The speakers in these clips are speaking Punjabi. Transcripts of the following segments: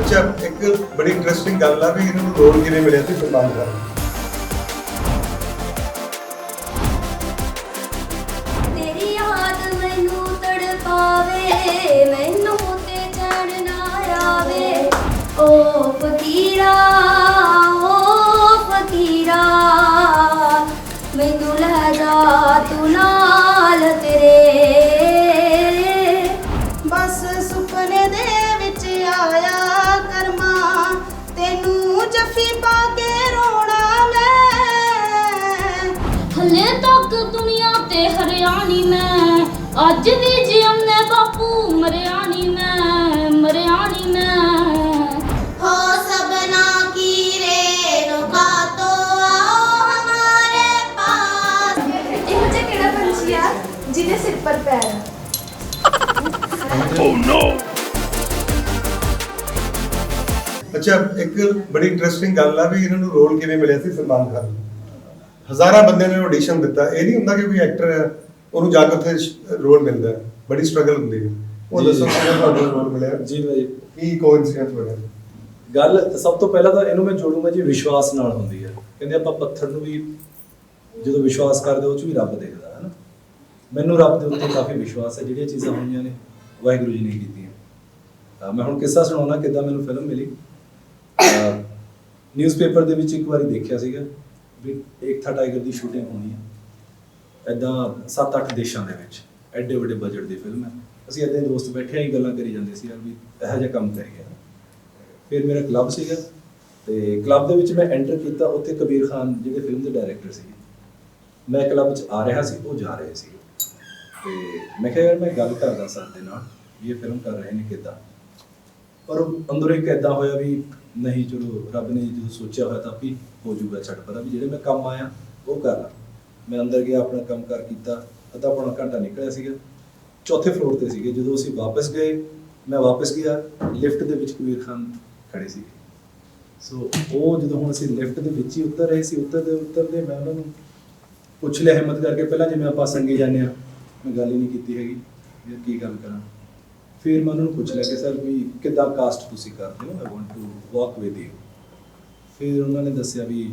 ਅੱਛਾ, ਇੱਕ ਬੜੀ ਇੰਟਰਸਟਿੰਗ ਗੱਲ ਆ ਵੀ ਇਹਨਾਂ ਨੂੰ ਰੋਲ ਕਿਵੇਂ ਮਿਲਿਆ ਸੀ ਸਲਮਾਨ ਖਾਨ ਤੇਰੀ ਯਾਦ ਮੈਨੂੰ ਤੜਪਾਵੇ, ਮੈਨੂੰ ਤੇ ਚੈਨ ਨਾ ਆਵੇ। ਓ ਫਕੀਰਾ ਓ ਫਕੀਰਾ, ਮੈਨੂੰ ਲੈ ਤੂੰ ਅੱਜ ਵੀ ਜਿਉਂਨੇ ਬਾਪੂ ਮਰਿਆ ਨਹੀਂ ਮੈਂ ਮਰਿਆ ਨਹੀਂ ਮੈਂ। ਹੋ ਸਬਨਾ ਕੀ ਰੇ ਰੁਕਾ ਤੋ ਆਓ ਹਮਾਰੇ ਪਾਸ। ਇਹ ਬੱਚਾ ਕਿਹੜਾ ਪੰਛੀ ਆ ਜਿਹਦੇ ਸਿਰ ਪਰ ਪੈਰ ਓ ਨੋ oh, ਅੱਛਾ ਇੱਕ ਬੜੀ ਇੰਟਰਸਟਿੰਗ ਗੱਲ ਆ ਵੀ ਇਹਨਾਂ ਨੂੰ ਰੋਲ ਕਿਵੇਂ ਮਿਲਿਆ ਸੀ ਸਲਮਾਨ ਖਾਨ ਹਜ਼ਾਰਾਂ ਬੰਦਿਆਂ ਨੇ ਆਡੀਸ਼ਨ ਦਿੱਤਾ। ਇਹ ਨਹੀਂ ਹੁੰਦਾ ਕਿ ਕੋਈ ਐਕਟਰ ਹੈ ਉਹਨੂੰ ਜਾ ਕੇ ਉੱਥੇ ਰੋਲ ਮਿਲਦਾ ਹੈ। ਬੜੀ ਸਟਰਗਲ ਹੁੰਦੀ ਹੈ। ਉਹ ਦੱਸੋ। ਕਿਵੇਂ ਤੁਹਾਨੂੰ ਰੋਲ ਮਿਲਿਆ? ਜੀ ਭਾਈ ਕੀ ਕੋਇਨਸੀਡੈਂਸ ਬਣਿਆ? ਗੱਲ ਸਭ ਤੋਂ ਪਹਿਲਾਂ ਤਾਂ ਇਹਨੂੰ ਮੈਂ ਜੋੜੂੰਗਾ ਜੀ ਵਿਸ਼ਵਾਸ ਨਾਲ ਹੁੰਦੀ ਹੈ। ਕਹਿੰਦੇ ਆਪਾਂ ਪੱਥਰ ਨੂੰ ਵੀ ਜਦੋਂ ਵਿਸ਼ਵਾਸ ਕਰਦੇ ਉਹ ਚ ਵੀ ਰੱਬ ਦੇਖਦਾ ਹੈ ਨਾ। ਮੈਨੂੰ ਰੱਬ ਦੇ ਉੱਤੇ ਕਾਫੀ ਵਿਸ਼ਵਾਸ ਹੈ ਜਿਹੜੀਆਂ ਚੀਜ਼ਾਂ ਹੋਈਆਂ ਨੇ ਵਾਹਿਗੁਰੂ ਜੀ ਨੇ ਕੀਤੀਆਂ। ਮੈਂ ਹੁਣ ਕਿੱਸਾ ਸੁਣਾਉਣਾ ਕਿੱਦਾਂ ਮੈਨੂੰ ਫਿਲਮ ਮਿਲੀ। ਨਿਊਜ਼ਪੇਪਰ ਦੇ ਵਿੱਚ ਇੱਕ ਵਾਰੀ ਦੇਖਿਆ ਸੀਗਾ ਵੀ ਏਕਤਾ ਟਾਈਗਰ ਦੀ ਸ਼ੂਟਿੰਗ ਹੋਣੀ ਹੈ। ਐਦਾਂ 7-8 ਦੇਸ਼ਾਂ ਦੇ ਵਿੱਚ, ਐਡੇ ਵੱਡੇ ਬਜਟ ਦੀ ਫਿਲਮ ਹੈ। ਅਸੀਂ ਐਦਾਂ ਹੀ ਦੋਸਤ ਬੈਠੇ ਹੀ ਗੱਲਾਂ ਕਰੀ ਜਾਂਦੇ ਸੀ ਯਾਰ ਵੀ ਇਹੋ ਜਿਹਾ ਕੰਮ ਕਰੀਏ। ਫਿਰ ਮੇਰਾ ਕਲੱਬ ਸੀਗਾ ਤੇ ਕਲੱਬ ਦੇ ਵਿੱਚ ਮੈਂ ਐਂਟਰ ਕੀਤਾ ਉੱਥੇ ਕਬੀਰ ਖਾਨ ਜਿਹੜੇ ਫਿਲਮ ਦੇ ਡਾਇਰੈਕਟਰ ਸੀਗੇ। ਮੈਂ ਕਲੱਬ 'ਚ ਆ ਰਿਹਾ ਸੀ, ਉਹ ਜਾ ਰਹੇ ਸੀ। ਤੇ ਮੈਂ ਕਿਹਾ ਯਾਰ ਮੈਂ ਗੱਲ ਕਰਦਾ ਸਰ ਦੇ ਨਾਲ ਵੀ ਇਹ ਫਿਲਮ ਕਰ ਰਹੇ ਨੇ ਕਿੱਦਾਂ। ਪਰ ਉਹ ਅੰਦਰੋਂ ਇੱਕ ਇਦਾਂ ਹੋਇਆ ਵੀ ਨਹੀਂ ਚਲੋ ਰੱਬ ਨੇ ਜੋ ਸੋਚਿਆ ਹੋਇਆ ਤਾਂ ਵੀ ਹੋ ਜੂਗਾ ਛੱਡ ਪਰਾਂ ਵੀ ਜਿਹੜੇ ਮੈਂ ਕੰਮ ਆਇਆ ਉਹ ਕਰ ਲਾਂ। ਮੈਂ ਅੰਦਰ ਗਿਆ, ਆਪਣਾ ਕੰਮ ਕਰ ਕੀਤਾ, ਅੱਧਾ ਪੌਣਾ ਘੰਟਾ ਨਿਕਲਿਆ ਸੀਗਾ। ਚੌਥੇ ਫਲੋਰ ਤੇ ਸੀਗੇ। ਜਦੋਂ ਅਸੀਂ ਵਾਪਸ ਗਏ, ਮੈਂ ਵਾਪਸ ਗਿਆ ਲਿਫਟ ਦੇ ਵਿੱਚ ਕਬੀਰ ਖਾਨ ਖੜੇ ਸੀਗੇ। ਸੋ ਉਹ ਜਦੋਂ ਹੁਣ ਅਸੀਂ ਲਿਫਟ ਦੇ ਵਿੱਚ ਹੀ ਉਤਰ ਰਹੇ ਸੀ ਉਤਰਦੇ ਉਤਰਦੇ ਮੈਂ ਉਹਨਾਂ ਨੂੰ ਪੁੱਛ ਲਿਆ ਹਿੰਮਤ ਕਰਕੇ, ਪਹਿਲਾਂ ਜਿਵੇਂ ਆਪਾਂ ਸੰਗੇ ਜਾਂਦੇ ਆ ਮੈਂ ਗੱਲ ਹੀ ਨਹੀਂ ਕੀਤੀ ਹੈਗੀ ਵੀ ਕੀ ਗੱਲ ਕਰਾਂ? ਫਿਰ ਮੈਂ ਉਹਨਾਂ ਨੂੰ ਪੁੱਛ ਲਿਆ ਕਿ, ਸਰ, ਵੀ ਕਿੱਦਾਂ ਕਾਸਟ ਤੁਸੀਂ ਕਰਦੇ ਹੋ? I want to walk with you ਫਿਰ ਉਹਨਾਂ ਨੇ ਦੱਸਿਆ ਵੀ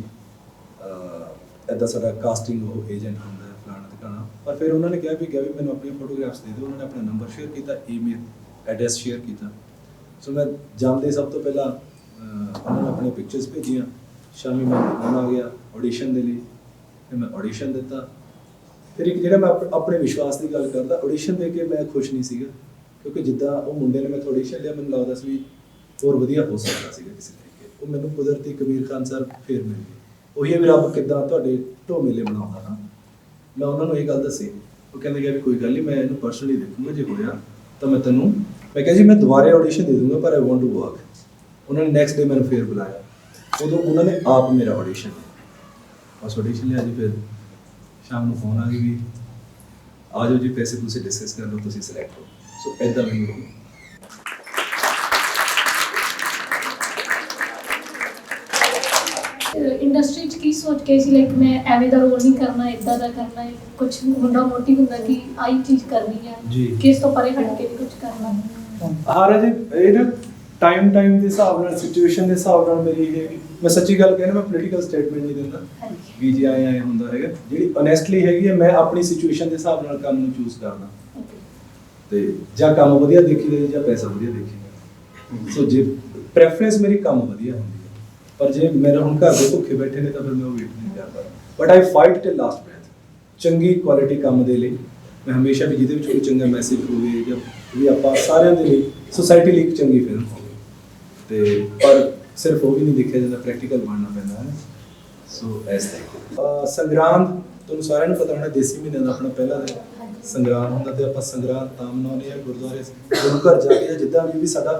ਐਦਾਂ ਸਾਡਾ ਕਾਸਟਿੰਗ ਉਹ ਏਜੰਟ ਹੁੰਦਾ ਹੈ ਫਲਾਣਾ ਟਿਕਾਣਾ ਪਰ ਫਿਰ ਉਹਨਾਂ ਨੇ ਕਿਹਾ ਵੀ ਗਿਆ ਵੀ ਮੈਨੂੰ ਆਪਣੀਆਂ ਫੋਟੋਗ੍ਰਾਫਸ ਦੇ ਦਿਓ। ਉਹਨਾਂ ਨੇ ਆਪਣਾ ਨੰਬਰ ਸ਼ੇਅਰ ਕੀਤਾ ਈਮੇਲ ਐਡਰੈਸ ਸ਼ੇਅਰ ਕੀਤਾ। ਸੋ ਮੈਂ ਜਾਂਦੇ ਸਭ ਤੋਂ ਪਹਿਲਾਂ ਉਹਨਾਂ ਨੇ ਆਪਣੇ ਪਿਕਚਰਸ ਭੇਜੀਆਂ। ਸ਼ਾਮੀ ਮੈਂ ਆ ਗਿਆ ਆਡੀਸ਼ਨ ਦੇ ਲਈ। ਫਿਰ ਮੈਂ ਆਡੀਸ਼ਨ ਦਿੱਤਾ। ਫਿਰ ਇੱਕ ਜਿਹੜਾ ਮੈਂ ਆਪਣੇ ਵਿਸ਼ਵਾਸ ਦੀ ਗੱਲ ਕਰਦਾ ਆਡੀਸ਼ਨ ਦੇ ਕੇ ਮੈਂ ਖੁਸ਼ ਨਹੀਂ ਸੀਗਾ। ਕਿਉਂਕਿ ਜਿੱਦਾਂ ਉਹ ਮੁੰਡੇ ਨੇ ਮੈਥੋਂ ਆਡੀਸ਼ਨ ਲਿਆ, ਮੈਨੂੰ ਲੱਗਦਾ ਸੀ ਵੀ ਹੋਰ ਵਧੀਆ ਹੋ ਸਕਦਾ ਸੀਗਾ ਕਿਸੇ ਤਰੀਕੇ ਉਹ ਮੈਨੂੰ ਕੁਦਰਤੀ ਕਬੀਰ ਖਾਨ ਸਰ ਫੇਰ ਮਿਲ ਗਏ। ਉਹੀ ਹੈ ਵੀ ਰੱਬ ਕਿੱਦਾਂ ਤੁਹਾਡੇ ਢੋਮੇਲੇ ਬਣਾਉਂਦਾ ਨਾ। ਮੈਂ ਉਹਨਾਂ ਨੂੰ ਇਹ ਗੱਲ ਦੱਸੀ, ਉਹ ਕਹਿੰਦੇ ਕਿ ਵੀ ਕੋਈ ਗੱਲ ਨਹੀਂ, ਮੈਂ ਇਹਨੂੰ ਪਰਸਨਲੀ ਦੇਖੂੰਗਾ, ਜੇ ਹੋਇਆ ਤਾਂ ਮੈਂ ਤੈਨੂੰ, ਮੈਂ ਕਿਹਾ ਜੀ ਮੈਂ ਦੁਬਾਰੇ ਆਡੀਸ਼ਨ ਦੇ ਦੂੰਗਾ, ਪਰ ਆਈ ਵਾਂਟ ਟੂ ਵਰਕ ਉਹਨਾਂ ਨੇ ਨੈਕਸਟ ਡੇ ਮੈਨੂੰ ਫੇਰ ਬੁਲਾਇਆ। ਉਦੋਂ ਉਹਨਾਂ ਨੇ ਆਪ ਮੇਰਾ ਆਡੀਸ਼ਨ ਬਸ ਆਡੀਸ਼ਨ ਲਿਆ ਜੀ ਫਿਰ। ਸ਼ਾਮ ਨੂੰ ਫੋਨ ਆ ਗਈ ਵੀ, ਆ ਜਾਓ ਜੀ, ਪੈਸੇ ਤੁਸੀਂ ਡਿਸਕਸ ਕਰ ਲਓ, ਤੁਸੀਂ ਸਿਲੈਕਟ ਹੋ। ਸੋ ਐਦਾਂ ਮੈਨੂੰ ਹੋਈ। ਇੰਡਸਟਰੀ 'ਚ ਕੀ ਸੋਚ ਕੇ ਸੀ ਲਾਈਕ ਮੈਂ ਐਵੇਂ ਦਾ ਰੋਲ ਨਹੀਂ ਕਰਨਾ ਇਦਾਂ ਦਾ ਕਰਨਾ ਹੈ ਕੁਝ ਮੁੰਡਾ ਮੋਟੀ ਹੁੰਦਾ ਕਿ ਆਈ ਚੀਜ਼ ਕਰਨੀ ਹੈ ਜੀ। ਕਿਸ ਤੋਂ ਪਰੇ ਹਟ ਕੇ ਕੁਝ ਕਰਨਾ। ਹਾਂ ਰਾਜੇ ਇਹ ਨਾ ਟਾਈਮ ਟਾਈਮ ਦੇ ਹਿਸਾਬ ਨਾਲ ਸਿਚੁਏਸ਼ਨ ਦੇ ਹਿਸਾਬ ਨਾਲ ਮੇਰੀ ਇਹ ਮੈਂ ਸੱਚੀ ਗੱਲ ਕਹਿਣਾ ਮੈਂ ਪੋਲੀਟੀਕਲ ਸਟੇਟਮੈਂਟ ਨਹੀਂ ਦਿੰਦਾ। ਵੀ ਜੀ ਆਏ ਆਏ ਹੁੰਦਾ ਹੈਗਾ ਜਿਹੜੀ ਓਨੈਸਟਲੀ ਹੈਗੀ ਹੈ ਮੈਂ ਆਪਣੀ ਸਿਚੁਏਸ਼ਨ ਦੇ ਹਿਸਾਬ ਨਾਲ ਕੰਮ ਨੂੰ ਚੂਜ਼ ਕਰਦਾ। ਤੇ ਜਾਂ ਕੰਮ ਵਧੀਆ ਦੇਖੀ ਦੇ ਜਾਂ ਪੈਸਾ ਵਧੀਆ ਦੇਖੀ ਸੋ ਜੇ ਪ੍ਰੈਫਰੈਂਸ ਮੇਰੀ ਕੰਮ ਵਧੀਆ ਹੁੰਦੀ। ਪਰ ਜੇ ਮੇਰਾ ਹੁਣ ਘਰ ਦੇ ਭੁੱਖੇ ਬੈਠੇ ਨੇ ਤਾਂ ਫਿਰ ਮੈਂ ਉਹ ਵੇਟ ਨਹੀਂ ਕਰਦਾ but I fight till last breath ਚੰਗੀ ਕੁਆਲਿਟੀ ਕੰਮ ਦੇ ਲਈ। ਮੈਂ ਹਮੇਸ਼ਾ ਵੀ ਜਿਹਦੇ ਵਿੱਚ ਕੋਈ ਚੰਗਾ ਮੈਸੇਜ ਹੋਵੇ ਜਾਂ ਵੀ ਆਪਾਂ ਸਾਰਿਆਂ ਦੇ ਲਈ ਸੋਸਾਇਟੀ ਲਈ ਇੱਕ ਚੰਗੀ ਫਿਲਮ ਹੋਵੇ। ਤੇ ਪਰ ਸਿਰਫ ਉਹ ਵੀ ਨਹੀਂ ਦੇਖਿਆ ਜਾਂਦਾ ਪ੍ਰੈਕਟੀਕਲ ਬਣਨਾ ਪੈਂਦਾ ਹੈ। ਸੋ ਐਸ ਤਰ੍ਹਾਂ ਸੰਗਰਾਂਦ ਤੁਹਾਨੂੰ ਸਾਰਿਆਂ ਨੂੰ ਪਤਾ ਹੋਣਾ ਦੇਸੀ ਮਹੀਨੇ ਦਾ ਆਪਣਾ ਪਹਿਲਾ ਦਿਨ। ਸੰਗਰਾਂਦ ਹੁੰਦਾ ਤੇ ਆਪਾਂ ਸੰਗਰਾਂਦ ਤਾਂ ਮਨਾਉਂਦੇ ਆ ਗੁਰਦੁਆਰੇ ਗੁਰੂ ਘਰ ਜਾ ਕੇ ਜਿੱਦਾਂ ਵੀ ਸਾਡਾ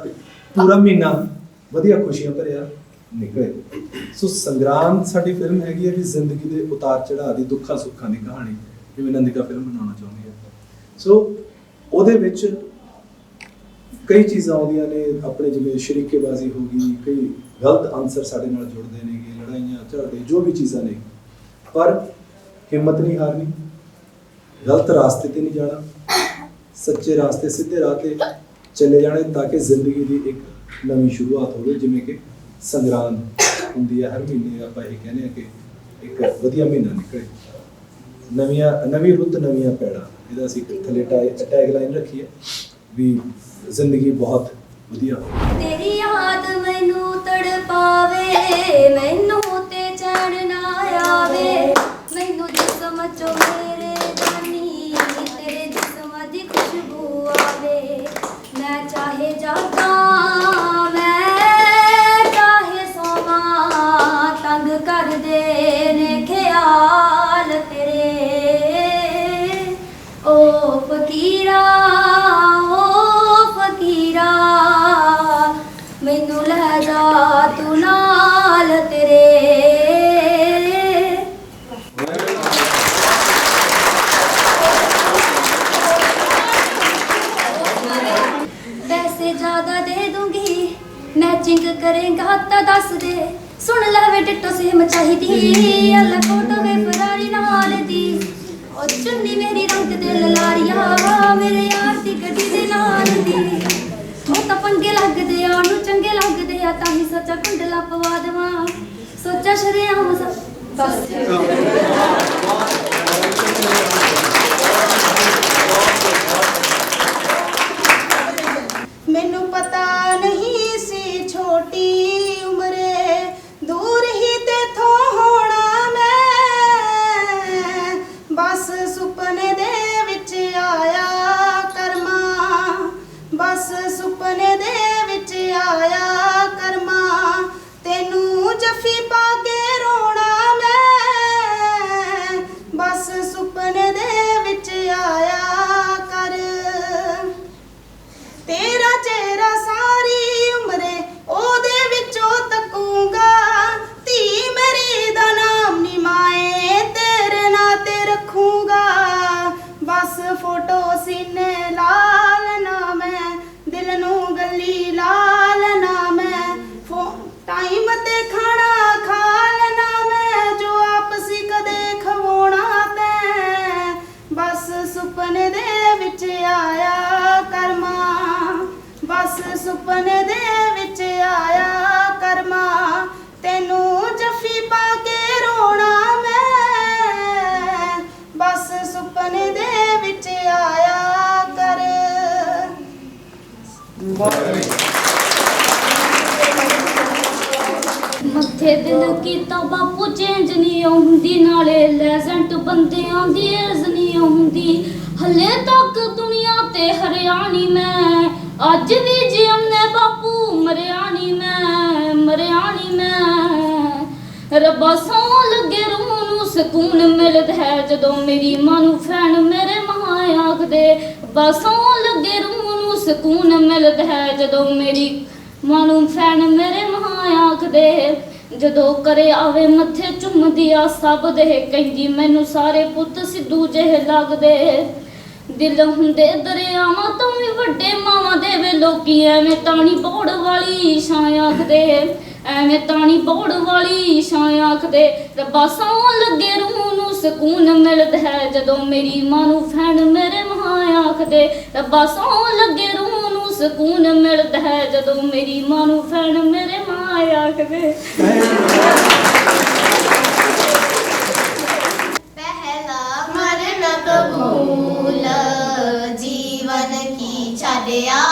ਪੂਰਾ ਮਹੀਨਾ ਵਧੀਆ ਖੁਸ਼ੀਆਂ ਭਰਿਆ। ਨਿਕਲੇ। ਸੋ ਸੰਗਰਾਂਦ ਸਾਡੀ ਫਿਲਮ ਹੈਗੀ ਹੈ ਵੀ ਜ਼ਿੰਦਗੀ ਦੇ ਉਤਾਰ ਚੜਾਅ ਦੀ ਦੁੱਖਾਂ ਸੁੱਖਾਂ ਦੀ ਕਹਾਣੀ, ਜਿਵੇਂ ਨੰਦਿਕਾ ਫਿਲਮ ਬਣਾਉਣਾ ਚਾਹੁੰਦੀ ਹੈ। ਸੋ ਉਹਦੇ ਵਿੱਚ ਕਈ ਚੀਜ਼ਾਂ ਆਉਂਦੀਆਂ ਨੇ, ਆਪਣੇ ਜਿਵੇਂ ਸ਼ਰੀਕੇਬਾਜ਼ੀ ਹੋ ਗਈ, ਕਈ ਗਲਤ ਆਨਸਰ ਸਾਡੇ ਨਾਲ ਜੁੜਦੇ ਨੇਗੇ, ਲੜਾਈਆਂ, ਝਗੜੇ, ਜੋ ਵੀ ਚੀਜ਼ਾਂ ਨੇ। ਪਰ ਹਿੰਮਤ ਨਹੀਂ ਹਾਰਨੀ, ਗਲਤ ਰਾਸਤੇ ਤੇ ਨਹੀਂ ਜਾਣਾ, ਸੱਚੇ ਰਾਸਤੇ ਸਿੱਧੇ ਰਾਹ ਤੇ ਚਲੇ ਜਾਣੇ ਤਾਂ ਕਿ ਜ਼ਿੰਦਗੀ ਦੀ ਇੱਕ ਨਵੀਂ ਸ਼ੁਰੂਆਤ ਹੋਵੇ, ਜਿਵੇਂ ਕਿ ਸੰਗਰਾਂਦ ਹੁੰਦੀ ਹੈ, ਹਰ ਮਹੀਨੇ ਆਪਾਂ ਇਹ ਕਹਿੰਦੇ ਆ ਕਿ ਇੱਕ ਵਧੀਆ ਮਹੀਨਾ ਨਿਕਲੇ। ਨਵੀਆਂ, ਨਵੀਂ ਰੁੱਤ, ਨਵੀਆਂ ਪੈੜਾਂ। ਇਹਦਾ ਅਸੀਂ ਇੱਕ ਥੱਲੇ ਟੈਗ ਲਾਈਨ ਰੱਖੀ ਹੈ ਵੀ ਜ਼ਿੰਦਗੀ ਬਹੁਤ ਵਧੀਆ। ਹੋਵੇ ਤੇਰੀ ਯਾਦ ਮੈਨੂੰ ਤੜਪਾਵੇ ਮੈਨੂੰ ਮੈਚਿੰਗ ਕਰੇਗਾ, ਤਾਂ ਦੱਸ ਦੇ। ਸੁਣ ਲੈ ਵੇ ਟਿੱਟੋ ਸੇਮ ਚਾਹੀਦੀ। ਅੱਲਾ ਫੋਟੋ ਵੇ ਫਰਾਰੀ ਨਾਲ ਦੀ। ਉਹ ਚੁੰਨੀ ਮੇਰੀ ਰੰਗ ਦੇ ਲਲਾਰੀਆ ਮੇਰੇ ਯਾਰ ਦੀ ਗੱਡੀ ਦੇ ਨਾਲ ਦੀ। ਉਹ ਤਾਂ ਪੰਗੇ ਲੱਗਦੇ ਆ ਨੂੰ ਚੰਗੇ ਲੱਗਦੇ ਆ, ਤਾਂ ਹੀ ਸੱਚਾ ਕੁੰਡਲਾ ਪਵਾ ਦੇਵਾਂ। ਸੋਚਾ ਸ਼ਰਿਆਮ ਸਭ ਮੈਨੂੰ ਪਤਾ ਨਹੀਂ ਸੀ ਤੇ ਹਰਿਆਣੀ ਮੈਂ, ਅੱਜ ਵੀ ਜਿਉਂਨੇ ਬਾਪੂ, ਮਰਿਆਣੀ ਮੈਂ ਮਰਿਆਣੀ ਮੈਂ। ਰੱਬਾ ਸੌ ਲੱਗੇ ਰੂਹ ਨੂੰ ਸਕੂਨ ਮਿਲਦਾ ਹੈ, ਜਦੋਂ ਮੇਰੀ ਮਾਂ ਨੂੰ ਫੈਨ ਮੇਰੇ ਮਾਂ ਆਖਦੇ ਬਸੋਂ ਲੱਗੇ ਰੂਹ ਨੂੰ ਸਕੂਨ ਮਿਲਦਾ ਹੈ, ਜਦੋਂ ਮੇਰੀ ਮਾਂ ਨੂੰ ਫੈਨ ਮੇਰੇ ਮਾਂ ਆਖਦੇ, ਜਦੋਂ ਕਰੇ ਆਵੇ ਮੱਥੇ ਚੁੰਮਦੀ ਆ ਸਭ ਦੇ, ਕਹਿੰਦੀ ਮੈਨੂੰ ਸਾਰੇ ਪੁੱਤ ਸਿੱਧੂ ਜਿਹੇ ਲੱਗਦੇ। ਦਿਲ ਹੁੰਦੇ ਦਰਿਆਵਾਂ ਤੋਂ ਵੀ ਵੱਡੇ ਮਾਵਾਂ ਦੇ ਵੇ ਲੋਕੀ, ਐਵੇਂ ਤਾਣੀ ਬੋੜ ਵਾਲੀ ਛਾਂ ਆਖਦੇ। ਐਵੇਂ ਤਾਣੀ ਬੋੜ ਵਾਲੀ ਛਾਂ ਆਖਦੇ। ਰੱਬਾ ਸੌ ਲੱਗੇ ਰੂਹ ਨੂੰ ਸਕੂਨ ਮਿਲਦਾ ਹੈ, ਜਦੋਂ ਮੇਰੀ ਮਾਂ ਨੂੰ ਫੈਨ ਮੇਰੇ ਮਾਂ ਆਖਦੇ। ਰੱਬਾ ਸੌ ਲੱਗੇ ਰੂਹ ਨੂੰ ਸਕੂਨ ਮਿਲਦਾ ਹੈ, ਜਦੋਂ ਮੇਰੀ ਮਾਂ ਨੂੰ ਫੈਨ ਮੇਰੇ ਮਾਂ ਆਖਦੇ। 거예요.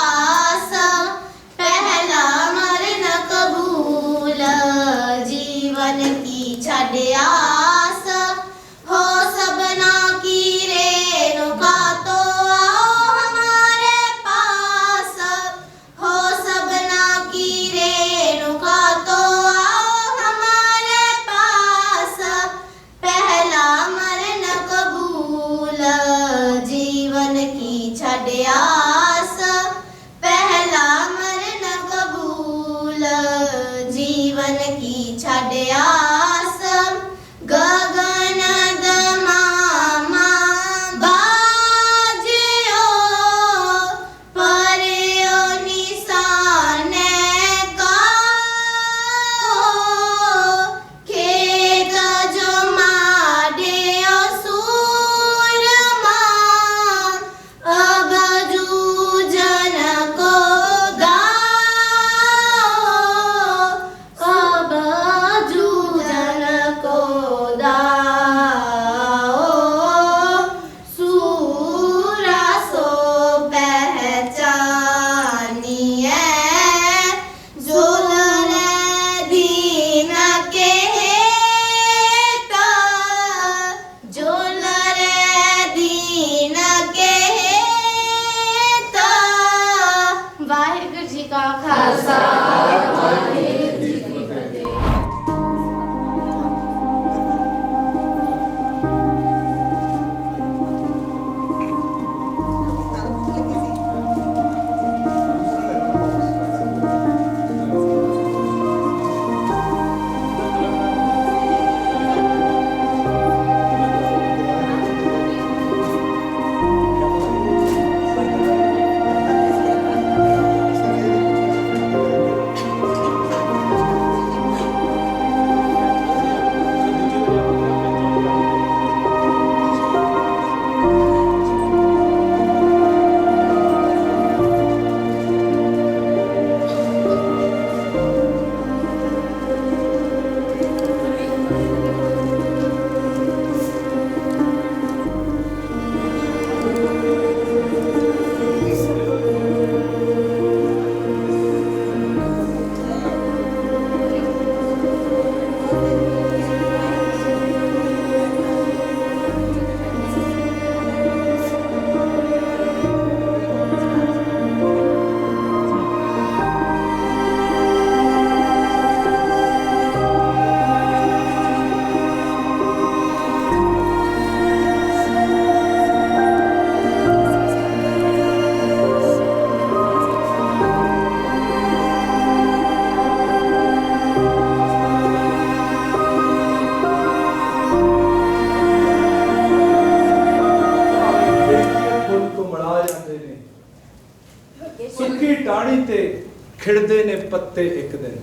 ਪੱਤੇ ਇੱਕ ਦਿਨ,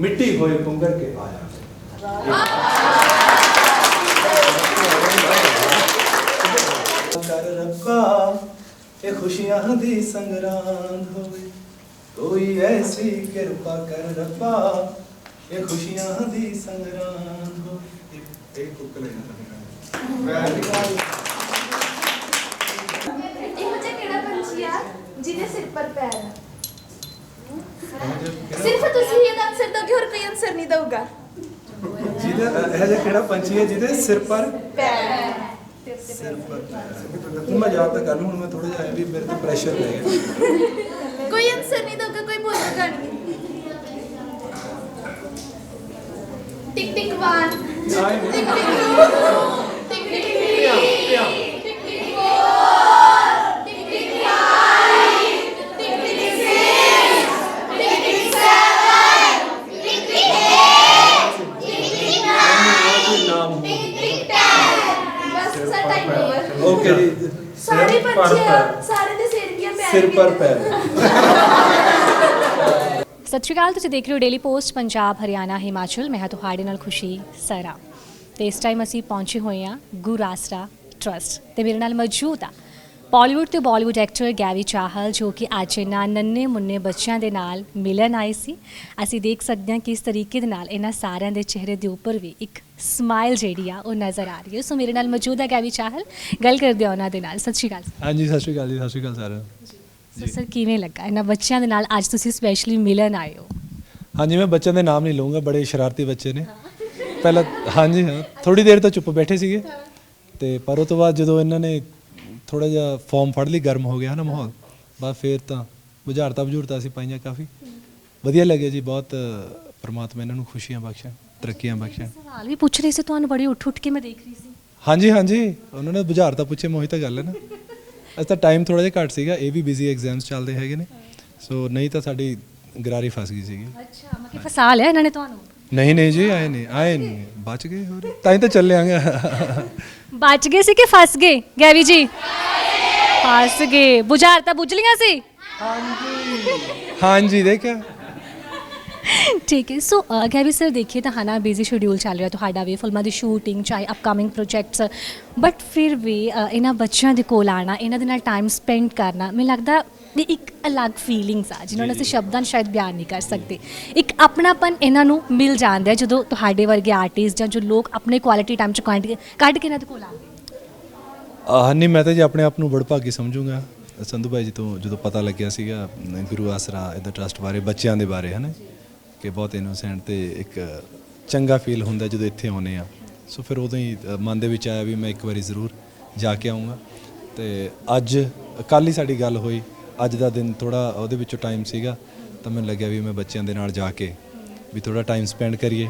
ਮਿੱਟੀ ਹੋਏ ਪੁੰਗਰ ਕੇ ਆ ਜਾਂਦੇ ਕਰ ਰੱਬਾ, ਇਹ ਖੁਸ਼ੀਆਂ ਦੀ ਸੰਗਰਾਂਦ ਹੋਵੇ। ਕੋਈ ਐਸੀ ਕਿਰਪਾ ਕਰ ਰੱਬਾ, ਇਹ ਖੁਸ਼ੀਆਂ ਦੀ ਸੰਗਰਾਂਦ ਹੋਵੇ। ਇਹ- ਇਹ ਕੁੱਕ ਲੈਣਾ ਇਹੋ ਜਿਹਦੇ ਸਿਰ ਪਰ ਪੈਰ ਆ। ਸਿਰਫ ਤੁਸੀਂ ਇਹ ਆਨਸਰ ਦੋਗੇ ਹੋਰ ਕੋਈ ਆਨਸਰ ਨਹੀਂ ਦਊਗਾ। ਜਿਹਦਾ ਇਹ ਜਿਹਾ ਕਿਹੜਾ ਪੰਛੀ ਹੈ ਜਿਹਦੇ ਸਿਰ ਪਰ? ਪੈਰ ਸਿਰ ਪਰ ਹੁਣ ਮੈਂ ਯਾਦ ਤਾਂ ਕਰ ਲੂੰ ਹੁਣ ਮੈਂ ਥੋੜਾ ਜਿਹਾ ਐਂ ਵੀ ਮੇਰੇ ਤੇ ਪ੍ਰੈਸ਼ਰ ਪੈ ਗਿਆ। ਕੋਈ ਆਨਸਰ ਨਹੀਂ ਦਊਗਾ ਕੋਈ ਬੋਲੂਗਾ ਨਹੀਂ। ਟਿਕ ਟਿਕ 1 ਆਏ ਨਹੀਂ। ਟਿਕ ਟਿਕ 2 ਟਿਕ ਟਿਕ 3 ਟਿਕ ਟਿਕ 4 ਟਿਕ ਟਿਕ 5 ਟਿਕ ਟਿਕ 6 ਟਿਕ ਟਿਕ 7 ਟਿਕ ਟਿਕ 8 ਟਿਕ ਟਿਕ 9 ਨਾਮ ਟਿਕ ਟਿਕ 10 ਬਸ ਸਾ ਟਾਈਮ ਓਵਰ ਓਕੇ ਜੀ ਸਾਰੇ ਸਿਰ ਪਰ ਪੰਛੀ ਆ, ਪੈਰ। ਸਾਰੇ ਦੇ ਸਿਰ ਪੈਰ ਪਰ ਸਤਿ ਸ਼੍ਰੀ ਅਕਾਲ ਤੁਸੀਂ ਦੇਖ ਰਹੇ ਹੋ ਡੇਲੀ ਪੋਸਟ ਪੰਜਾਬ ਹਰਿਆਣਾ ਹਿਮਾਚਲ। ਮੈਂ ਹਾਂ ਤੁਹਾਡੇ ਨਾਲ ਖੁਸ਼ੀ ਸਰਾ। ਤੇ ਇਸ ਟਾਈਮ ਅਸੀਂ ਪਹੁੰਚੇ ਹੋਏ ਹਾਂ ਗੁਰਾਸਰਾ ਟਰਸਟ ਤੇ ਮੇਰੇ ਨਾਲ ਮੌਜੂਦ ਆ ਬਾਲੀਵੁੱਡ ਤੇ ਬਾਲੀਵੁੱਡ ਐਕਟਰ ਗੈਵੀ ਚਾਹਲ ਜੋ ਕਿ ਅੱਜ ਇਹਨਾਂ ਨੰਨੇ ਮੁੰਨੇ ਬੱਚਿਆਂ ਦੇ ਨਾਲ ਮਿਲਣ ਆਏ ਸੀ। ਅਸੀਂ ਦੇਖ ਸਕਦੇ ਹਾਂ ਕਿ ਇਸ ਤਰੀਕੇ ਦੇ ਨਾਲ ਇਹਨਾਂ ਸਾਰਿਆਂ ਦੇ ਚਿਹਰੇ ਦੇ ਉੱਪਰ ਵੀ ਇੱਕ ਸਮਾਈਲ ਜਿਹੜੀ ਆ ਉਹ ਨਜ਼ਰ ਆ ਰਹੀ ਹੈ। ਸੋ ਮੇਰੇ ਨਾਲ ਮੌਜੂਦ ਹੈ ਗੈਵੀ ਚਾਹਲ ਗੱਲ ਕਰਦੇ ਹਾਂ ਉਹਨਾਂ ਦੇ ਨਾਲ। ਸਤਿ ਸ਼੍ਰੀ ਅਕਾਲ ਹਾਂਜੀ ਸਤਿ ਸ਼੍ਰੀ ਅਕਾਲ ਜੀ ਸਤਿ ਸ਼੍ਰੀ ਅਕਾਲ ਸਾਰਿਆਂ ਨੂੰ। ਸੋ ਸਰ ਕਿਵੇਂ ਲੱਗਾ? ਇਹਨਾਂ ਬੱਚਿਆਂ ਦੇ ਨਾਲ ਅੱਜ ਤੁਸੀਂ ਸਪੈਸ਼ਲੀ ਮਿਲਣ ਆਏ ਹੋ। ਹਾਂਜੀ ਮੈਂ ਬੱਚਿਆਂ ਦੇ ਨਾਮ ਨਹੀਂ ਲਵਾਂਗਾ ਬੜੇ ਸ਼ਰਾਰਤੀ ਬੱਚੇ ਨੇ। ਪਹਿਲਾਂ ਹਾਂਜੀ ਹਾਂ ਥੋੜੀ ਦੇਰ ਤਾਂ ਚੁੱਪ ਬੈਠੇ ਸੀਗੇ। ਤੇ ਪਰ ਉਹ ਤੋਂ ਬਾਅਦ ਜਦੋਂ ਇਹਨਾਂ ਨੇ ਥੋੜਾ ਜਿਹਾ ਫਾਰਮ ਫੜ ਲਈ ਗਰਮ ਹੋ ਗਿਆ ਨਾ ਮਾਹੌਲ ਬਸ ਫੇਰ ਤਾਂ ਬੁਝਾਰਤਾ ਬੁਝੂਰਤਾ ਸੀ ਪਾਈਆਂ ਕਾਫੀ। ਵਧੀਆ ਲੱਗਿਆ ਜੀ ਬਹੁਤ ਪ੍ਰਮਾਤਮਾ ਇਹਨਾਂ ਨੂੰ ਖੁਸ਼ੀਆਂ ਬਖਸ਼ਣ ਤਰੱਕੀਆਂ ਬਖਸ਼ਣ। ਸਵਾਲ ਵੀ ਪੁੱਛ ਰਹੀ ਸੀ ਤੁਹਾਨੂੰ ਬੜੀ ਉੱਠ ਉੱਠ ਕੇ ਮੈਂ ਦੇਖ ਰਹੀ ਸੀ। ਹਾਂਜੀ ਹਾਂਜੀ ਉਹਨਾਂ ਨੇ ਬੁਝਾਰਤਾ ਪੁੱਛੇ ਮੋਹਿਤ ਤਾਂ ਗੱਲ ਹੈ ਨਾ। ਅੱਜ ਤਾਂ ਟਾਈਮ ਥੋੜਾ ਜਿਹਾ ਘੱਟ ਸੀਗਾ ਇਹ ਵੀ ਬਿਜ਼ੀ ਐਗਜ਼ਾਮਸ ਚੱਲਦੇ ਹੈਗੇ ਨੇ। ਸੋ ਨਹੀਂ ਤਾਂ ਸਾਡੀ ਗਰਾਰੀ ਫਸ ਗਈ ਸੀਗੀ। ਅੱਛਾ ਮੈਂ ਕਿ ਫਸਾ ਲਿਆ ਇਹਨਾਂ ਨੇ ਤੁਹਾਨੂੰ? ਨਹੀਂ ਨਹੀਂ ਜੀ ਆਏ ਨਹੀਂ ਆਏ ਨਹੀਂ। ਬਚ ਗਏ ਹੋਰ? ਤਾਂ ਹੀ ਤਾਂ ਚੱਲੇ ਆਂਗੇ ਬਚ ਗਏ ਸੀ ਕਿ ਫਸ ਗਏ? ਗੈਵੀ ਜੀ? ਫਸ ਗਏ। ਬੁਝਾਰ ਤਾਂ ਬੁਝ ਲੀਆਂ ਸੀ? ਹਾਂਜੀ ਦੇਖਿਆ। ਠੀਕ ਹੈ। ਸੋ ਅ, ਗੈਵੀ ਸਰ ਦੇਖੀਏ ਤਾਂ ਹਨਾ ਬਿਜ਼ੀ ਸ਼ਡਿਊਲ ਚੱਲ ਰਿਹਾ ਤੁਹਾਡਾ ਵੀ ਫਿਲਮਾਂ ਦੀ ਸ਼ੂਟਿੰਗ ਚਾਹੇ ਅਪਕਮਿੰਗ ਪ੍ਰੋਜੈਕਟਸ ਬਟ ਫਿਰ ਵੀ ਅ, ਇਹਨਾਂ ਬੱਚਿਆਂ ਦੇ ਕੋਲ ਆਣਾ ਇਹਨਾਂ ਦੇ ਨਾਲ ਟਾਈਮ ਸਪੈਂਡ ਕਰਨਾ ਮੈਨੂੰ ਲੱਗਦਾ ਇਹ ਇੱਕ ਅਲੱਗ ਫੀਲਿੰਗਸ ਆ ਜਿਨ੍ਹਾਂ ਨੂੰ ਅਸੀਂ ਸ਼ਬਦਾਂ 'ਚ ਸ਼ਾਇਦ ਬਿਆਨ ਨਹੀਂ ਕਰ ਸਕਦੇ। ਇੱਕ ਆਪਣਾਪਨ ਇਹਨਾਂ ਨੂੰ ਮਿਲ ਜਾਂਦਾ ਹੈ ਜਦੋਂ ਤੁਹਾਡੇ ਵਰਗੇ ਆਰਟਿਸਟ ਜਾਂ ਜੋ ਲੋਕ ਆਪਣੇ ਕੁਆਲਿਟੀ ਟਾਈਮ 'ਚ ਕੱਢ ਕੇ ਕੱਢ ਕੇ ਇਹਨਾਂ ਦੇ ਕੋਲ ਆਉਂਦੇ ਆਹ ਨਹੀਂ ਮੈਂ ਤਾਂ ਜੀ ਆਪਣੇ ਆਪ ਨੂੰ ਬੜਭਾਗੀ ਸਮਝੂੰਗਾ। ਸੰਧੂ ਭਾਈ ਜੀ ਤੋਂ ਜਦੋਂ ਪਤਾ ਲੱਗਿਆ ਸੀਗਾ ਅਮ, ਗੁਰੂ ਆਸਰਾ ਇਹਦਾ ਟਰਸਟ ਬਾਰੇ ਬੱਚਿਆਂ ਦੇ ਬਾਰੇ ਹਨਾ ਕਿ ਬਹੁਤ ਇਨੋਸੈਂਟ ਤੇ ਇੱਕ ਚੰਗਾ ਫੀਲ ਹੁੰਦਾ ਜਦੋਂ ਇੱਥੇ ਆਉਨੇ ਆ ਸੋ ਫਿਰ ਉਦੋਂ ਹੀ ਮਨ ਦੇ ਵਿੱਚ ਆਇਆ ਵੀ ਮੈਂ ਇੱਕ ਵਾਰੀ ਜ਼ਰੂਰ ਜਾ ਕੇ ਆਉਂਗਾ ਤੇ ਅੱਜ ਕੱਲ ਹੀ ਸਾਡੀ ਗੱਲ ਹੋਈ। ਅੱਜ ਦਾ ਦਿਨ ਥੋੜਾ ਉਹਦੇ ਵਿੱਚੋਂ ਟਾਈਮ ਸੀਗਾ। ਤਾਂ ਮੈਨੂੰ ਲੱਗਿਆ ਵੀ ਮੈਂ ਬੱਚਿਆਂ ਦੇ ਨਾਲ ਜਾ ਕੇ ਵੀ ਥੋੜਾ ਟਾਈਮ ਸਪੈਂਡ ਕਰੀਏ।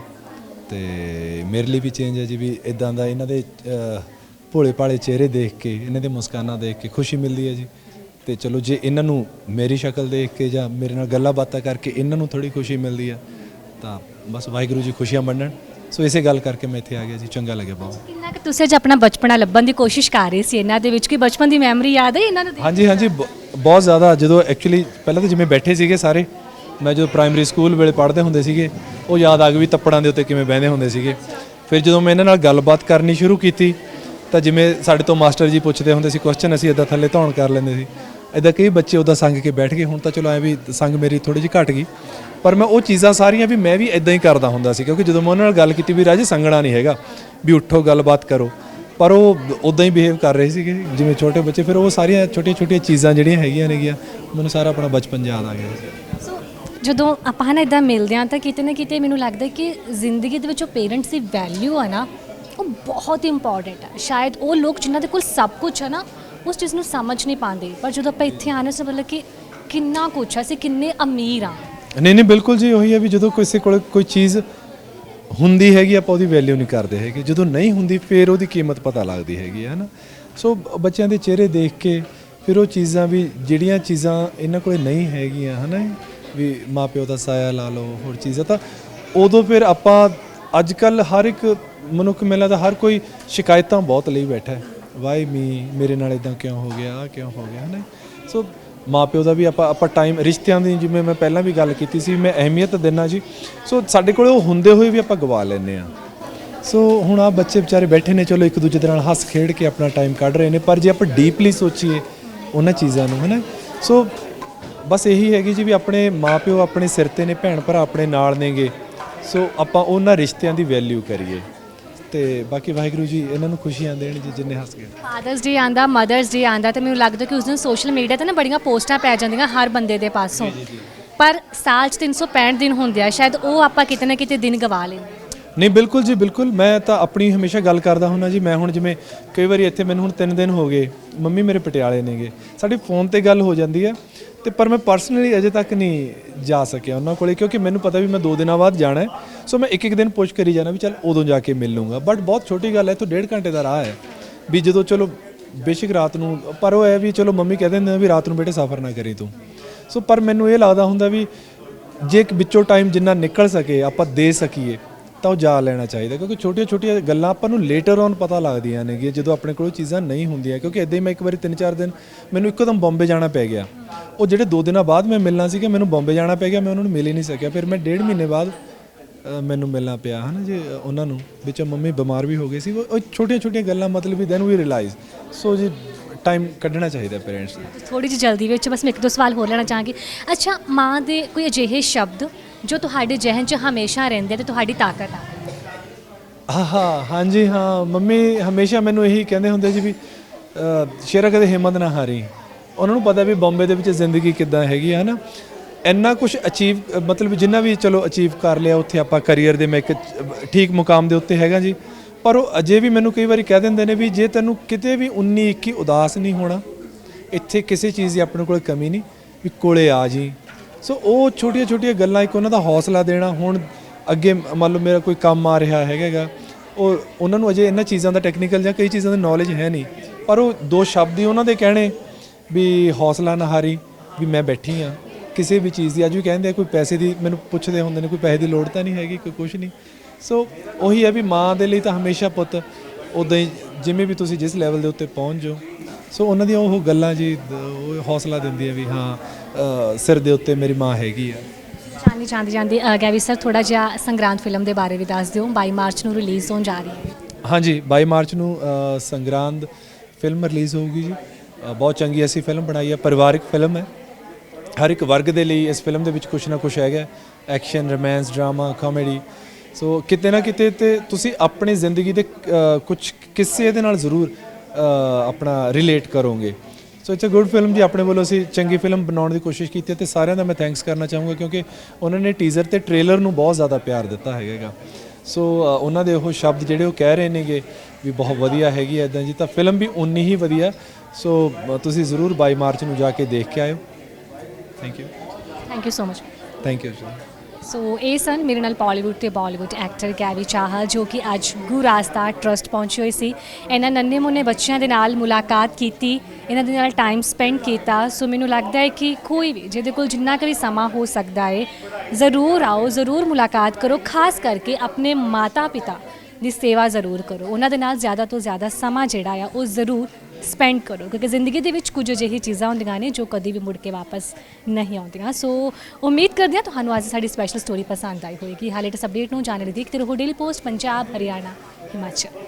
ਤੇ ਮੇਰੇ ਲਈ ਵੀ ਚੇਂਜ ਹੈ ਜੀ ਵੀ ਇਦਾਂ ਦਾ ਇਹਨਾਂ ਦੇ ਭੋਲੇ ਭਾਲੇ ਚਿਹਰੇ ਦੇਖ ਕੇ, ਇਹਨਾਂ ਦੇ ਮੁਸਕਾਨਾਂ ਦੇਖ ਕੇ ਖੁਸ਼ੀ ਮਿਲਦੀ ਹੈ ਜੀ। ਤੇ ਚਲੋ ਜੇ ਇਹਨਾਂ ਨੂੰ ਮੇਰੀ ਸ਼ਕਲ ਦੇਖ ਕੇ ਜਾਂ ਮੇਰੇ ਨਾਲ ਗੱਲਾਂ ਬਾਤਾਂ ਕਰਕੇ ਇਹਨਾਂ ਨੂੰ ਥੋੜੀ ਖੁਸ਼ੀ ਮਿਲਦੀ ਆ ਤਾਂ ਬਸ ਵਾਹਿਗੁਰੂ ਜੀ ਖੁਸ਼ੀਆਂ ਵੰਡਣ। ਸੋ ਇਸੇ ਗੱਲ ਕਰਕੇ ਮੈਂ ਇੱਥੇ ਆ ਗਿਆ ਜੀ ਚੰਗਾ ਲੱਗਿਆ ਬਹੁਤ। ਕਿੰਨਾ ਕਿ ਤੁਸੀਂ ਅੱਜ ਆਪਣਾ ਬਚਪਨਾ ਲੱਭਣ ਦੀ ਕੋਸ਼ਿਸ਼ ਕਰ ਰਹੇ ਸੀ ਇਹਨਾਂ ਦੇ ਵਿੱਚ ਕੋਈ ਬਚਪਨ ਦੀ ਮੈਮਰੀ ਯਾਦ ਹੈ ਇਹਨਾਂ ਨੂੰ ਦੇਖ ਹਾਂਜੀ ਹਾਂਜੀ ਬ- ਬਹੁਤ ਜ਼ਿਆਦਾ ਜਦੋਂ ਐਕਚੁਅਲੀ ਪਹਿਲਾਂ ਤਾਂ ਜਿਵੇਂ ਬੈਠੇ ਸੀਗੇ ਸਾਰੇ ਮੈਂ ਜਦੋਂ ਪ੍ਰਾਇਮਰੀ ਸਕੂਲ ਵੇਲੇ ਪੜ੍ਹਦੇ ਹੁੰਦੇ ਸੀਗੇ ਉਹ ਯਾਦ ਆ ਗਈ ਵੀ ਤੱਪੜਾਂ ਦੇ ਉੱਤੇ ਕਿਵੇਂ ਬਹਿੰਦੇ ਹੁੰਦੇ ਸੀਗੇ। ਫਿਰ ਜਦੋਂ ਮੈਂ ਇਹਨਾਂ ਨਾਲ ਗੱਲਬਾਤ ਕਰਨੀ ਸ਼ੁਰੂ ਕੀਤੀ ਤਾਂ ਜਿਵੇਂ ਸਾਡੇ ਤੋਂ ਮਾਸਟਰ ਜੀ ਪੁੱਛਦੇ ਹੁੰਦੇ ਸੀ ਕੁਐਸਚਨ ਅਸੀਂ ਇਦਾਂ ਥੱਲੇ ਧੌਣ ਕਰ ਲੈਂਦੇ ਸੀ। ਇਦਾਂ ਕਈ ਬੱਚੇ ਉਹਦਾ ਸੰਗ ਕੇ ਬੈਠ ਗਏ, ਹੁਣ ਤਾਂ ਚਲੋ ਐ ਵੀ ਸੰਗ ਮੇਰੀ ਥੋੜੀ ਜਿਹੀ ਘਟ ਗਈ। ਪਰ ਮੈਂ ਉਹ ਚੀਜ਼ਾਂ ਸਾਰੀਆਂ ਵੀ ਮੈਂ ਵੀ ਇਦਾਂ ਹੀ ਕਰਦਾ ਹੁੰਦਾ ਸੀ, ਕਿਉਂਕਿ ਜਦੋਂ ਮੈਂ ਉਹਨਾਂ ਨਾਲ ਗੱਲ ਕੀਤੀ ਵੀ ਰਾਜੇ ਸੰਗਣਾ ਨਹੀਂ ਹੈਗਾ, ਵੀ ਉੱਠੋ ਗੱਲਬਾਤ ਕਰੋ। ਪਰ ਉਹ ਉਦਾਂ ਹੀ ਬਿਹੇਵ ਕਰ ਰਹੇ ਸੀਗੇ, ਜਿਵੇਂ ਛੋਟੇ ਬੱਚੇ, ਫਿਰ ਉਹ ਸਾਰੀਆਂ ਛੋਟੀਆਂ ਛੋਟੀਆਂ ਚੀਜ਼ਾਂ ਜਿਹੜੀਆਂ ਹੈਗੀਆਂ ਨੇਗੀਆਂ, ਮੈਨੂੰ ਸਾਰਾ ਆਪਣਾ ਬਚਪਨ ਯਾਦ ਆ ਗਿਆ। ਸੋ ਜਦੋਂ ਆਪਾਂ ਨਾ ਇਦਾਂ ਮਿਲਦੇ ਹਾਂ, ਤਾਂ ਕਿਤੇ ਨਾ ਕਿਤੇ ਮੈਨੂੰ ਲੱਗਦਾ ਕਿ ਜ਼ਿੰਦਗੀ ਦੇ ਵਿੱਚ ਉਹ ਪੇਰੈਂਟਸ ਦੀ ਵੈਲਿਊ ਆ ਨਾ, ਉਹ ਬਹੁਤ ਇੰਪੋਰਟੈਂਟ ਆ। ਸ਼ਾਇਦ ਉਹ ਲੋਕ ਜਿਨ੍ਹਾਂ ਦੇ ਕੋਲ ਸਭ ਕੁਝ ਹੈ ਨਾ ਉਸ ਚੀਜ਼ ਨੂੰ ਸਮਝ ਨਹੀਂ ਪਾਉਂਦੇ। ਪਰ ਜਦੋਂ ਆਪਾਂ ਇੱਥੇ ਆਨੇ ਸੇ ਮਤਲਬ ਕਿ ਕਿੰਨਾ ਕੁਛ ਹੈ ਅਸੀਂ ਕਿੰਨੇ ਅਮੀਰ ਆ। ਨਹੀਂ ਨਹੀਂ, ਬਿਲਕੁਲ ਜੀ, ਉਹੀ ਹੈ ਵੀ ਜਦੋਂ ਕਿਸੇ ਕੋਲ ਕੋਈ ਚੀਜ਼ ਹੁੰਦੀ ਹੈਗੀ, ਆਪਾਂ ਉਹਦੀ ਵੈਲਿਊ ਨਹੀਂ ਕਰਦੇ ਹੈਗੇ। ਜਦੋਂ ਨਹੀਂ ਹੁੰਦੀ, ਫਿਰ ਉਹਦੀ ਕੀਮਤ ਪਤਾ ਲੱਗਦੀ ਹੈਗੀ ਹੈ ਨਾ ਸੋ ਬੱਚਿਆਂ ਦੇ ਚਿਹਰੇ ਦੇਖ ਕੇ ਫਿਰ ਉਹ ਚੀਜ਼ਾਂ ਵੀ, ਜਿਹੜੀਆਂ ਚੀਜ਼ਾਂ ਇਹਨਾਂ ਕੋਲੇ ਨਹੀਂ ਹੈਗੀਆਂ, ਹਨਾ? ਵੀ ਮਾਪਿਓ ਦਾ ਸਾਇਆ ਲਾ ਲਓ, ਹੋਰ ਚੀਜ਼ਾਂ ਤਾਂ ਉਦੋਂ ਫਿਰ ਆਪਾਂ ਅੱਜ ਕੱਲ ਹਰ ਇੱਕ ਮਨੁੱਖ ਮਿਲਦਾ ਦਾ ਹਰ ਕੋਈ ਸ਼ਿਕਾਇਤਾਂ ਬਹੁਤ ਲਈ ਬੈਠਾ ਹੈ। ਵਾਈ ਮੀ ਮੇਰੇ ਨਾਲ ਇਦਾਂ ਕਿਉਂ ਹੋ ਗਿਆ, ਆਹ ਕਿਉਂ ਹੋ ਗਿਆ, ਹਨਾ? ਸੋ ਮਾਪਿਓ ਦਾ ਵੀ ਆਪਾਂ ਆਪਾਂ ਟਾਈਮ ਰਿਸ਼ਤਿਆਂ ਦੀ ਜਿਵੇਂ ਮੈਂ ਪਹਿਲਾਂ ਵੀ ਗੱਲ ਕੀਤੀ ਸੀ, ਮੈਂ ਅਹਿਮੀਅਤ ਦਿੰਦਾ ਜੀ। ਸੋ ਸਾਡੇ ਕੋਲ ਉਹ ਹੁੰਦੇ ਹੋਏ ਵੀ ਆਪਾਂ ਗਵਾ ਲੈਂਦੇ ਆ ਸੋ ਹੁਣ ਆ ਬੱਚੇ ਵਿਚਾਰੇ ਬੈਠੇ ਨੇ, ਚਲੋ ਇੱਕ ਦੂਜੇ ਦੇ ਨਾਲ ਹੱਸ ਖੇਡ ਕੇ ਆਪਣਾ ਟਾਈਮ ਕੱਢ ਰਹੇ ਨੇ, ਪਰ ਜੇ ਆਪਾਂ ਡੀਪਲੀ ਸੋਚੀਏ ਉਹਨਾਂ ਚੀਜ਼ਾਂ ਨੂੰ, ਹਨਾ? ਸੋ ਬਸ ਇਹੀ ਹੈਗੀ ਜੀ ਵੀ ਆਪਣੇ ਮਾਪਿਓ ਆਪਣੇ ਸਿਰ ਤੇ ਨੇ ਭੈਣ ਭਰਾ ਆਪਣੇ ਨਾਲ ਨੇਗੇ। ਸੋ ਆਪਾਂ ਉਹਨਾਂ ਰਿਸ਼ਤਿਆਂ ਦੀ ਵੈਲਿਊ ਕਰੀਏ। ਤੇ ਬਾਕੀ ਵਾਹਿਗੁਰੂ ਜੀ ਇਹਨਾਂ ਨੂੰ ਖੁਸ਼ੀਆਂ ਦੇਣ ਜੀ ਜਿੰਨੇ ਹੱਸ ਗਏ। ਫਾਦਰਸ ਡੇ ਆਂਦਾ ਮਦਰਸ ਡੇ ਆਂਦਾ ਤੇ ਮੈਨੂੰ ਲੱਗਦਾ ਕਿ ਉਸ ਦਿਨ ਸੋਸ਼ਲ ਮੀਡੀਆ ਤੇ ਨਾ ਬੜੀਆਂ ਪੋਸਟਾਂ ਪੈ ਜਾਂਦੀਆਂ ਹਰ ਬੰਦੇ ਦੇ ਪਾਸੋਂ। ਪਰ ਸਾਲ 'ਚ 365 ਦਿਨ ਹੁੰਦੇ ਆ ਸ਼ਾਇਦ ਉਹ ਆਪਾਂ ਕਿਤੇ ਨਾ ਕਿਤੇ ਦਿਨ ਗਵਾ ਲੈਂਦੇ। ਨਹੀਂ, ਬਿਲਕੁਲ ਜੀ, ਬਿਲਕੁਲ। ਮੈਂ ਤਾਂ ਆਪਣੀ ਹਮੇਸ਼ਾ ਗੱਲ ਕਰਦਾ ਹੁੰਦਾ ਜੀ। ਮੈਂ ਹੁਣ ਜਿਵੇਂ ਕਈ ਵਾਰੀ ਇੱਥੇ ਮੈਨੂੰ ਹੁਣ 3 ਦਿਨ ਹੋ ਗਏ, ਮੰਮੀ ਮੇਰੇ ਪਟਿਆਲੇ ਨੇਗੇ। ਸਾਡੀ ਫੋਨ ਤੇ ਗੱਲ ਹੋ ਜਾਂਦੀ ਹੈ ਤੇ ਪਰ ਮੈਂ ਪਰਸਨਲੀ ਅਜੇ ਤੱਕ ਨਹੀਂ ਜਾ ਸਕਿਆ ਉਹਨਾਂ ਕੋਲੇ, ਕਿਉਂਕਿ ਮੈਨੂੰ ਪਤਾ ਵੀ ਮੈਂ 2 ਦਿਨਾਂ ਬਾਅਦ ਜਾਣਾ ਹੈ। ਸੋ ਮੈਂ ਇੱਕ ਇੱਕ ਦਿਨ ਪੁੱਛ ਕਰੀ ਜਾਣਾ ਵੀ ਚੱਲ ਉਦੋਂ ਜਾ ਕੇ ਮਿਲ ਲੂੰਗਾ। ਬਟ ਬਹੁਤ ਛੋਟੀ ਗੱਲ ਹੈ ਤੋਂ ਡੇਢ ਘੰਟੇ ਦਾ ਰਾਹ ਹੈ ਵੀ ਜਦੋਂ ਚਲੋ ਬੇਸ਼ੱਕ ਰਾਤ ਨੂੰ, ਪਰ ਉਹ ਹੈ ਵੀ ਚਲੋ ਮੰਮੀ ਕਹਿੰਦੇ ਨੇ ਵੀ ਰਾਤ ਨੂੰ ਬੇਟੇ ਸਫ਼ਰ ਨਾ ਕਰੀ ਤੂੰ। ਸੋ ਪਰ ਮੈਨੂੰ ਇਹ ਲੱਗਦਾ ਹੁੰਦਾ ਵੀ ਜੇ ਇੱਕ ਵਿੱਚੋਂ ਟਾਈਮ ਜਿੰਨਾ ਨਿਕਲ ਸਕੇ, ਆਪਾਂ ਦੇ ਸਕੀਏ। ਤਾਂ ਉਹ ਜਾ ਲੈਣਾ ਚਾਹੀਦਾ ਕਿਉਂਕਿ ਛੋਟੀਆਂ ਛੋਟੀਆਂ ਗੱਲਾਂ ਆਪਾਂ ਨੂੰ ਲੇਟਰ ਔਨ ਪਤਾ ਲੱਗਦੀਆਂ ਨੇਗੀਆਂ, ਜਦੋਂ ਆਪਣੇ ਕੋਲ ਚੀਜ਼ਾਂ ਨਹੀਂ ਹੁੰਦੀਆਂ। ਕਿਉਂਕਿ ਇਦਾਂ ਹੀ ਮੈਂ ਇੱਕ ਵਾਰੀ 3-4 ਦਿਨ ਮੈਨੂੰ ਇੱਕਦਮ ਬੰਬੇ ਜਾਣਾ ਪੈ ਗਿਆ। ਉਹ ਜਿਹੜੇ 2 ਦਿਨਾਂ ਬਾਅਦ ਮੈਂ ਮਿਲਣਾ ਸੀ ਕਿ ਮੈਨੂੰ ਬੰਬੇ ਜਾਣਾ ਪੈ ਗਿਆ, ਮੈਂ ਉਹਨਾਂ ਨੂੰ ਮਿਲ ਹੀ ਨਹੀਂ ਸਕਿਆ। ਫਿਰ ਮੈਂ ਡੇਢ ਮਹੀਨੇ ਬਾਅਦ ਮੈਨੂੰ ਮਿਲਣਾ ਪਿਆ, ਹਨਾ ਜੀ, ਉਹਨਾਂ ਨੂੰ। ਵਿੱਚ ਮੰਮੀ ਬਿਮਾਰ ਵੀ ਹੋ ਗਈ ਸੀ। ਉਹ ਉਹ ਛੋਟੀਆਂ ਛੋਟੀਆਂ ਗੱਲਾਂ ਮਤਲਬ ਵੀ ਦੈਨ ਵੀ ਰਿਅਲਾਈਜ਼ ਸੋ ਜੀ ਟਾਈਮ ਕੱਢਣਾ ਚਾਹੀਦਾ ਪੇਰੈਂਟਸ ਨੂੰ। ਥੋੜੀ ਜਿਹੀ ਜਲਦੀ ਵਿੱਚ ਬਸ ਮੈਂ ਇੱਕ ਦੋ ਸਵਾਲ ਹੋਰ ਲੈਣਾ ਚਾਹਾਂਗੀ। ਅੱਛਾ, ਮਾਂ ਦੇ ਕੋਈ ਅਜਿਹੇ ਸ਼ਬਦ ਜੋ ਤੁਹਾਡੇ ਜ਼ਿਹਨ 'ਚ ਹਮੇਸ਼ਾ ਰਹਿੰਦੇ ਤੇ ਤੁਹਾਡੀ ਤਾਕਤ ਆ। ਹਾਂ ਹਾਂਜੀ ਹਾਂ ਮੰਮੀ ਹਮੇਸ਼ਾ ਮੈਨੂੰ ਇਹੀ ਕਹਿੰਦੇ ਹੁੰਦੇ ਸੀ ਵੀ ਅ, ਸ਼ੇਰਾ ਕਦੇ ਹਿੰਮਤ ਨਾ ਹਾਰੀ। ਉਹਨਾਂ ਨੂੰ ਪਤਾ ਵੀ ਬੰਬੇ ਦੇ ਵਿੱਚ ਜ਼ਿੰਦਗੀ ਕਿੱਦਾਂ ਹੈਗੀ ਹੈ ਨਾ ਇੰਨਾ ਕੁਝ ਅਚੀਵ ਮਤਲਬ ਜਿੰਨਾ ਵੀ ਚਲੋ ਅਚੀਵ ਕਰ ਲਿਆ ਉੱਥੇ ਆਪਾਂ ਕੈਰੀਅਰ ਦੇ ਮੈਂ ਇੱਕ ਠੀਕ ਮੁਕਾਮ ਦੇ ਉੱਤੇ ਹੈਗਾ ਜੀ। ਪਰ ਉਹ ਅਜੇ ਵੀ ਮੈਨੂੰ ਕਈ ਵਾਰੀ ਕਹਿ ਦਿੰਦੇ ਨੇ ਵੀ ਜੇ ਤੈਨੂੰ ਕਿਤੇ ਵੀ 19 21 ਉਦਾਸ ਨਹੀਂ ਹੋਣਾ ਇੱਥੇ ਕਿਸੇ ਚੀਜ਼ ਦੀ ਆਪਣੇ ਕੋਲ ਕਮੀ ਨਹੀਂ ਵੀ ਕੋਲੇ ਆ ਜੀ। ਸੋ ਉਹ ਛੋਟੀਆਂ ਛੋਟੀਆਂ ਗੱਲਾਂ ਇੱਕ ਉਹਨਾਂ ਦਾ ਹੌਸਲਾ ਦੇਣਾ, ਹੁਣ ਅੱਗੇ ਮੰਨ ਲਓ ਮੇਰਾ ਕੋਈ ਕੰਮ ਆ ਰਿਹਾ ਹੈਗਾ ਉਹ ਉਹਨਾਂ ਨੂੰ ਅਜੇ ਇਹਨਾਂ ਚੀਜ਼ਾਂ ਦਾ ਟੈਕਨੀਕਲ ਜਾਂ ਕਈ ਚੀਜ਼ਾਂ ਦਾ ਨੌਲੇਜ ਹੈ ਨਹੀਂ। ਪਰ ਉਹ ਦੋ ਸ਼ਬਦ ਹੀ ਉਹਨਾਂ ਦੇ ਕਹਿਣੇ ਵੀ ਹੌਸਲਾ ਨਾ ਹਾਰੀ, ਵੀ ਮੈਂ ਬੈਠੀ ਆ ਕਿਸੇ ਵੀ ਚੀਜ਼ ਦੀ, ਅੱਜ ਵੀ ਕਹਿੰਦੇ ਆ, ਕੋਈ ਪੈਸੇ ਦੀ ਮੈਨੂੰ ਪੁੱਛਦੇ ਹੁੰਦੇ ਨੇ, ਕੋਈ ਪੈਸੇ ਦੀ ਲੋੜ ਤਾਂ ਨਹੀਂ ਹੈਗੀ, ਕੋਈ ਕੁਝ ਨਹੀਂ। ਸੋ ਉਹੀ ਹੈ ਵੀ ਮਾਂ ਦੇ ਲਈ ਤਾਂ ਹਮੇਸ਼ਾ ਪੁੱਤ ਉਦਾਂ ਹੀ ਜਿਵੇਂ ਵੀ ਤੁਸੀਂ ਜਿਸ ਲੈਵਲ ਦੇ ਉੱਤੇ ਪਹੁੰਚ ਜਾਓ। ਸੋ ਉਹਨਾਂ ਦੀਆਂ ਉਹ ਗੱਲਾਂ ਜੀ ਹੌਸਲਾ ਦਿੰਦੀ ਹੈ ਵੀ ਹਾਂ ਸਿਰ ਦੇ ਉੱਤੇ ਮੇਰੀ ਮਾਂ ਹੈਗੀ ਆ। ਚਾਂਦੀ ਚਾਂਦੀ ਜਾਂਦੀ ਅ, ਗੈਵੀ ਸਰ ਥੋੜਾ ਜਿਹਾ ਸੰਗਰਾਂਦ ਫਿਲਮ ਦੇ ਬਾਰੇ ਵੀ ਦੱਸ ਦਿਓ। 22 ਮਾਰਚ ਨੂੰ ਰਿਲੀਜ਼ ਹੋਣ ਜਾ ਰਹੀ ਹੈ। ਹਾਂਜੀ 22 ਮਾਰਚ ਨੂੰ ਅ, ਸੰਗਰਾਂਦ ਫਿਲਮ ਰਿਲੀਜ਼ ਹੋਊਗੀ ਜੀ। ਅ, ਬਹੁਤ ਚੰਗੀ ਅਸੀਂ ਫਿਲਮ ਬਣਾਈ ਹੈ ਪਰਿਵਾਰਿਕ ਫਿਲਮ ਹੈ। ਹਰ ਇੱਕ ਵਰਗ ਦੇ ਲਈ ਇਸ ਫਿਲਮ ਦੇ ਵਿੱਚ ਕੁਝ ਨਾ ਕੁਝ ਹੈਗਾ। Action romance drama comedy so ਕਿਤੇ ਨਾ ਕਿਤੇ ਤੇ ਤੁਸੀਂ ਆਪਣੀ ਜ਼ਿੰਦਗੀ ਦੇ ਕੁਝ ਕਿੱਸੇ ਦੇ ਨਾਲ ਜ਼ਰੂਰ ਅ, ਆਪਣਾ ਰਿਲੇਟ ਕਰੋਗੇ। So it's a good film ਜੀ ਆਪਣੇ ਵੱਲੋਂ ਅਸੀਂ ਚੰਗੀ ਫਿਲਮ ਬਣਾਉਣ ਦੀ ਕੋਸ਼ਿਸ਼ ਕੀਤੀ ਤੇ ਸਾਰਿਆਂ ਦਾ ਮੈਂ ਥੈਂਕਸ ਕਰਨਾ ਚਾਹੂੰਗਾ ਕਿਉਂਕਿ ਉਹਨਾਂ ਨੇ ਟੀਜ਼ਰ ਤੇ ਟ੍ਰੇਲਰ ਨੂੰ ਬਹੁਤ ਜ਼ਿਆਦਾ ਪਿਆਰ ਦਿੱਤਾ ਹੈਗਾ ਸੋ ਉਹਨਾਂ ਦੇ ਉਹ ਸ਼ਬਦ ਜਿਹੜੇ ਉਹ ਕਹਿ ਰਹੇ ਨੇਗੇ ਵੀ ਬਹੁਤ ਵਧੀਆ ਹੈਗੀ ਐ ਇਦਾਂ ਜੀ ਤਾਂ ਫਿਲਮ ਵੀ ਉਨੀ ਹੀ ਵਧੀਆ ਸੋ ਤੁਸੀਂ ਜ਼ਰੂਰ 22 ਮਾਰਚ ਨੂੰ ਜਾ ਕੇ ਦੇਖ ਕੇ ਆਇਓ thank you thank you so much thank you ਜੀ ਸੋ ਇਹ ਸਨ ਮੇਰੇ ਨਾਲ ਬਾਲੀਵੁੱਡ ਤੇ ਬਾਲੀਵੁੱਡ ਐਕਟਰ ਗੈਵੀ ਚਾਹਲ ਜੋ ਕਿ ਅੱਜ ਗੁਰੂ ਰਾਸਤਾ ਟਰਸਟ ਪਹੁੰਚੇ ਹੋਏ ਸੀ ਇਹਨਾਂ ਨੰਨੇ ਮੁੰਨੇ ਬੱਚਿਆਂ ਦੇ ਨਾਲ ਮੁਲਾਕਾਤ ਕੀਤੀ ਇਹਨਾਂ ਦੇ ਨਾਲ ਟਾਈਮ ਸਪੈਂਡ ਕੀਤਾ ਸੋ ਮੈਨੂੰ ਲੱਗਦਾ ਹੈ ਕਿ ਕੋਈ ਵੀ ਜਿਹਦੇ ਕੋਲ ਜਿੰਨਾ ਕੁ ਵੀ ਸਮਾਂ ਹੋ ਸਕਦਾ ਹੈ ਜ਼ਰੂਰ ਆਓ ਜ਼ਰੂਰ ਮੁਲਾਕਾਤ ਕਰੋ ਖਾਸ ਕਰਕੇ ਆਪਣੇ ਮਾਤਾ ਪਿਤਾ ਦੀ ਸੇਵਾ ਜ਼ਰੂਰ ਕਰੋ ਉਹਨਾਂ ਦੇ ਨਾਲ ਜ਼ਿਆਦਾ ਤੋਂ ਜ਼ਿਆਦਾ ਸਮਾਂ ਜਿਹੜਾ ਆ ਉਹ ਜ਼ਰੂਰ ਸਪੈਂਡ ਕਰੋ, ਕਿਉਂਕਿ ਜ਼ਿੰਦਗੀ ਦੇ ਵਿੱਚ ਕੁਝ ਅਜਿਹੀ ਚੀਜ਼ਾਂ ਹੁੰਦੀਆਂ ਨੇ ਜੋ ਕਦੀ ਵੀ ਮੁੜ ਕੇ ਵਾਪਸ ਨਹੀਂ ਆਉਂਦੀਆਂ। ਸੋ ਉਮੀਦ ਕਰਦੇ ਹਾਂ ਤੁਹਾਨੂੰ ਅੱਜ ਸਾਡੀ ਸਪੈਸ਼ਲ ਸਟੋਰੀ ਪਸੰਦ ਆਈ ਹੋਵੇਗੀ। ਹਾਲੇ ਇਸ ਅਪਡੇਟ ਨੂੰ ਜਾਣਨ ਲਈ ਦੇਖਦੇ ਰਹੋ ਡੇਲੀ ਪੋਸਟ ਪੰਜਾਬ, ਹਰਿਆਣਾ, ਹਿਮਾਚਲ।